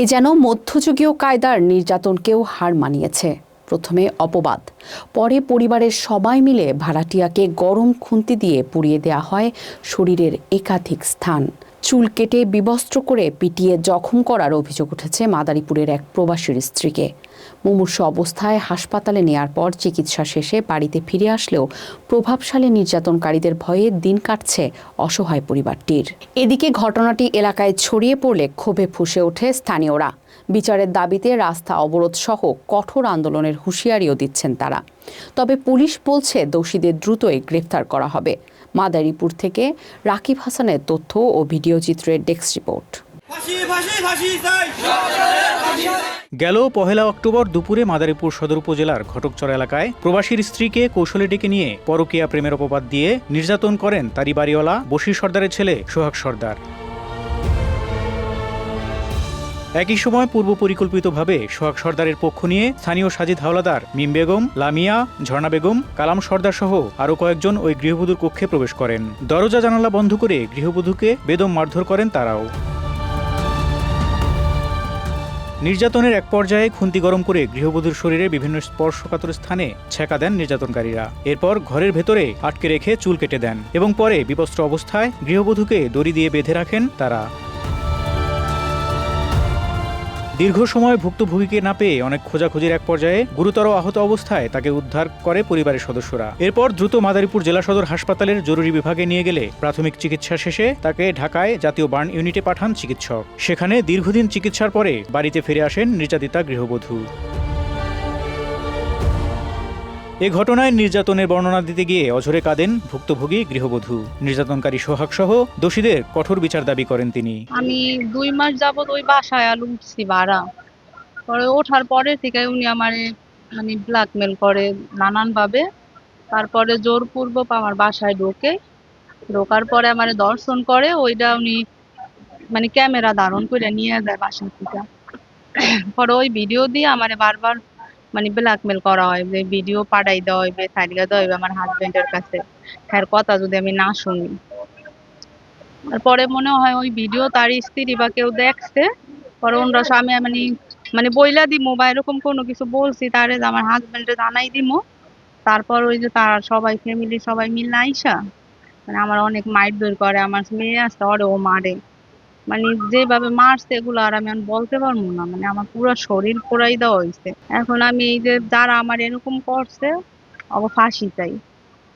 এ যেন মধ্যযুগীয় কায়দার নির্যাতনকেও হার মানিয়েছে। প্রথমে অপবাদ, পরে পরিবারের সবাই মিলে ভাড়াটিয়াকে গরম খুন্তি দিয়ে পুড়িয়ে দেয়া হয় শরীরের একাধিক স্থান। চুল কেটে বিবস্ত্র করে পিটিয়ে জখম করার অভিযোগ উঠেছে মাদারীপুরের এক প্রবাসীর স্ত্রীকে। মুমূর্ষ অবস্থায় হাসপাতালে নেয়ার পর চিকিৎসা শেষে বাড়িতে ফিরে আসলেও প্রভাবশালী নির্যাতনকারীদের ভয়ে দিন কাটছে অসহায় পরিবারটির। এদিকে ঘটনাটি এলাকায় ছড়িয়ে পড়লে ক্ষোভে ফুসে ওঠে স্থানীয়রা। বিচারের দাবিতে রাস্তা অবরোধ সহ কঠোর আন্দোলনের হুঁশিয়ারিও দিচ্ছেন তারা। তবে পুলিশ বলছে দোষীদের দ্রুতই গ্রেফতার করা হবে। মাদারীপুর থেকে রাকিব হাসানের তথ্য ও ভিডিও চিত্রের ডেস্ক রিপোর্ট। গেল পহেলা অক্টোবর দুপুরে মাদারীপুর সদর উপজেলার ঘটকচর এলাকায় প্রবাসীর স্ত্রীকে কৌশলে ডেকে নিয়ে পরকীয়া প্রেমের অপবাদ দিয়ে নির্যাতন করেন তারই বাড়িওয়ালা বশির সর্দারের ছেলে সোহাগ সর্দার। একই সময় পূর্ব পরিকল্পিতভাবে সোহাগ সর্দারের পক্ষ নিয়ে স্থানীয় সাজিদ হাওলাদার, মিম বেগম, লামিয়া, ঝর্ণা বেগম, কালাম সর্দার সহ আরও কয়েকজন ওই গৃহবধূর কক্ষে প্রবেশ করেন। দরজা জানালা বন্ধ করে গৃহবধূকে বেদম মারধর করেন তারাও। নির্যাতনের এক পর্যায়ে খুন্তি গরম করে গৃহবধূর শরীরে বিভিন্ন স্পর্শকাতর স্থানে ছেঁকা দেন নির্যাতনকারীরা। এরপর ঘরের ভেতরে আটকে রেখে চুল কেটে দেন এবং পরে বিবস্ত্র অবস্থায় গৃহবধূকে দড়ি দিয়ে বেঁধে রাখেন তারা। দীর্ঘ সময় ভুক্তভোগীকে না পেয়ে অনেক খোঁজাখুঁজির এক পর্যায়ে গুরুতর আহত অবস্থায় তাকে উদ্ধার করে পরিবারের সদস্যরা। এরপর দ্রুত মাদারীপুর জেলা সদর হাসপাতালের জরুরি বিভাগে নিয়ে গেলে প্রাথমিক চিকিৎসা শেষে তাকে ঢাকায় জাতীয় বার্ন ইউনিটে পাঠান চিকিৎসক। সেখানে দীর্ঘদিন চিকিৎসার পরে বাড়িতে ফিরে আসেন নির্যাতিতা গৃহবধূ। এ ঘটনায় নির্যাতনের বর্ণনা দিতে গিয়ে অঝরে কাঁদেন ভুক্তভোগী গৃহবধূ। নির্যাতনকারী সোহাগ সহ দোষীদের কঠোর বিচার দাবি করেন তিনি। আমি দুই মাস যাবত ওই বাসায় আলু উঠছি ভাড়া। পরে ওঠার পরে থেকে উনি আমার মানে ব্ল্যাকমেল করে নানান ভাবে তারপরে জোরপূর্বক আমার বাসায় ঢোকে। ঢোকার পরে আমার দর্শন করে, ওইটা উনি মানে ক্যামেরা ধারণ করে নিয়ে যায় বাসা থেকে পরে ওই ভিডিও দিয়ে আমার বারবার মানে ব্ল্যাকমেল করা হয়, যে ভিডিও পাঠাই দেওয়া হইবে, সাইডে দেওয়া হইবে আমার হাজবেন্ডের কাছে। হ্যার কথা যদি আমি না শুনি। তারপরে মনে হয় ওই ভিডিও তার স্ত্রী বা কেউ দেখছে, পরে ওনরা স্বামী মানে মানে বইলা দিমু বা এরকম কোনো কিছু বলছি, তারে আমার হাজবেন্ডে জানাই দিমো। তারপর ওই যে তার সবাই ফ্যামিলি সবাই মিলে আইসা মানে আমার অনেক মাইট দূর করে, আমার মেয়ে আসতে ওরে ও মারে। মানে যেভাবে মারছে এগুলো আর আমি বলতে পারব না। মানে আমার পুরো শরীর পোড়াই দেওয়া হয়েছে। এখন আমি এই যে যারা আমার এরকম করছে অব ফাঁসি চাই।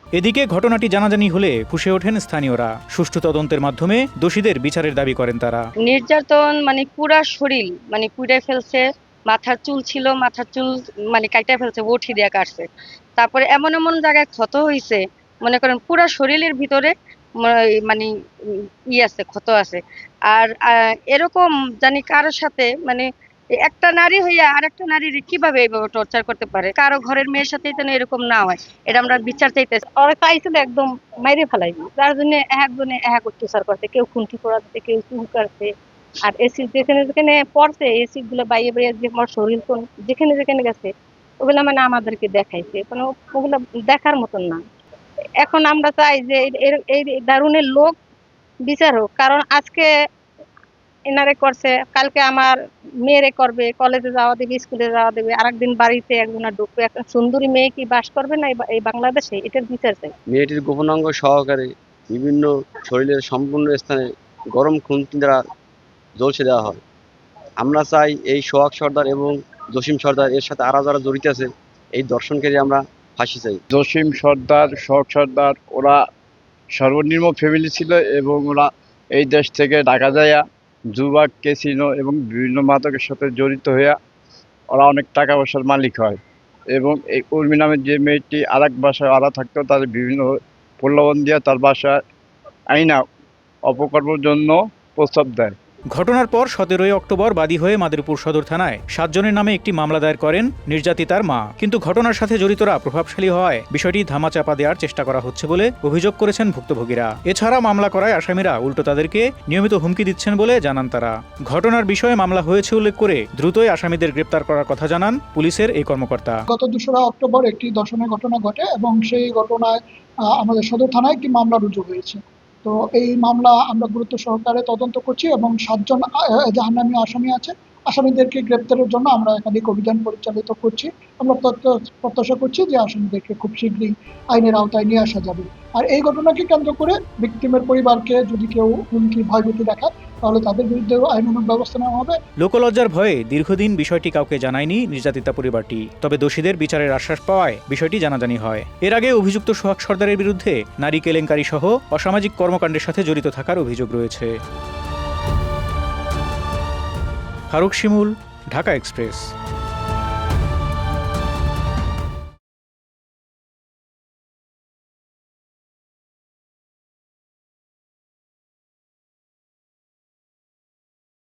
এদিকে ঘটনাটি জানাজানি হলে ফুসে ওঠেন স্থানীয়রা। সুষ্ঠু তদন্তের মাধ্যমে দোষীদের বিচারের দাবি করেন তারা। নির্যাতন মানে পুরা শরীর মানে পুড়ে ফেলছে মাথার চুল ছিল মাথার চুল মানে কাইটা ফেলছে বটি দিয়ে কাটছে। তারপরে এমন এমন জায়গায় ক্ষত হয়েছে মনে করেন পুরা শরীরের ভিতরে মানে ই আছে, ক্ষত আছে। আর এরকম জানি কারোর সাথে মানে একটা নারী হইয়া আরেকটা নারীর কীভাবে এইভাবে টর্চার করতে পারে? কারও ঘরের মেয়ের সাথে যেন এরকম না হয়, এটা আমরা বিচার চাইতেছি। ওরা চাইছিল একদম মাইরে ফেলাইবি যার জন্য একজনে এক অত্যাচার করছে। কেউ খুন্তি পড়াচ্ছে কেউ চুল কাটছে। আর এসি যেখানে যেখানে পড়ছে এসি গুলো বাইরে বাইরে যে আমার শরীর যেখানে যেখানে গেছে, ওগুলা মানে আমাদেরকে দেখাইছে। কোনো ওগুলা দেখার মতন না। এখন আমরা চাই যে এই- দারুণের লোক বিচার হোক। কারণ আজকে এনারে করছে, কালকে আমার মেয়েরে করবে কলেজে যাওয়া দেবে স্কুলে যাওয়া দেবে, আরেকদিন বাড়িতে একজনা ঢুকবে। একটা সুন্দরী মেয়ে কি বাস করবে না এই বাংলাদেশে? এটার বিচার চাই। মেয়েটির গোপনাঙ্গ সহকারে বিভিন্ন শরীরের সম্পূর্ণ স্থানে গরম খুন্তি দ্বারা জ্বলছে দেওয়া হয়। আমরা চাই এই সোহাগ সর্দার এবং জসিম সর্দার এর সাথে আরও যারা জড়িত আছে, এই দর্শনকারী আমরা ফাঁসি চাই। জসিম সর্দার শখ সর্দার, ওরা সর্বনিম্ন ফ্যামিলি ছিল এবং ওরা এই দেশ থেকে ঢাকা যাইয়া জুবা কেসিনো এবং বিভিন্ন মাদকের সাথে জড়িত হইয়া ওরা অনেক টাকা পয়সার মালিক হয়। এবং এই উর্মি নামের যে মেয়েটি আর এক বাসায় আড়া থাকতো তাদের বিভিন্ন প্রলোভন দিয়ে তার বাসায় আইনা অপকর্মের জন্য প্রস্তাব দেয়। ঘটনার পর সতেরোই অক্টোবর বাদী হয়ে মাদারীপুর সদর থানায় সাতজনের নামে একটি মামলা দায়ের করেন নির্যাতিতার মা। কিন্তু ঘটনার সাথে জড়িতরা প্রভাবশালী হওয়ায় বিষয়টি ধামাচাপা দেওয়ার চেষ্টা করা হচ্ছে বলে অভিযোগ করেছেন ভুক্তভোগীরা। এছাড়া মামলা করায় আসামিরা উল্টো তাদেরকে নিয়মিত হুমকি দিচ্ছেন বলে জানান তারা। ঘটনার বিষয়ে মামলা হয়েছে উল্লেখ করে দ্রুতই আসামিদের গ্রেপ্তার করার কথা জানান পুলিশের এই কর্মকর্তা। গত দোসরা অক্টোবর একটি ধর্ষণের ঘটনা ঘটে এবং সেই ঘটনায় আমাদের সদর থানায় একটি মামলা রুজু হয়েছে। তো এই মামলা আমরা গুরুত্ব সহকারে তদন্ত করছি এবং সাতজন জাহান্নামী আসামি আছে। আসামিদেরকে গ্রেপ্তারের জন্য আমরা একাধিক অভিযান পরিচালিত করছি। আমরা প্রত্য- প্রত্যাশা করছি যে আসামিদেরকে খুব শীঘ্রই আইনের আওতায় নিয়ে আসা যাবে। আর এই ঘটনাকে কেন্দ্র করে ভিকটিমের পরিবারকে যদি কেউ হুমকি, ভয়ভীতি দেখায়, তাহলে তাদের বিরুদ্ধেও আইনানুগ ব্যবস্থা নেওয়া হবে। লোকলজ্জার ভয়ে দীর্ঘদিন বিষয়টি কাউকে জানায়নি নির্যাতিতা পরিবারটি। তবে দোষীদের বিচারের আশ্বাস পাওয়ায় বিষয়টি জানাজানি হয়। এর আগে অভিযুক্ত সোহাগ সর্দারের বিরুদ্ধে নারী কেলেঙ্কারি সহ অসামাজিক কর্মকাণ্ডের সাথে জড়িত থাকার অভিযোগ রয়েছে। ফারুক শিমুল ঢাকা এক্সপ্রেস।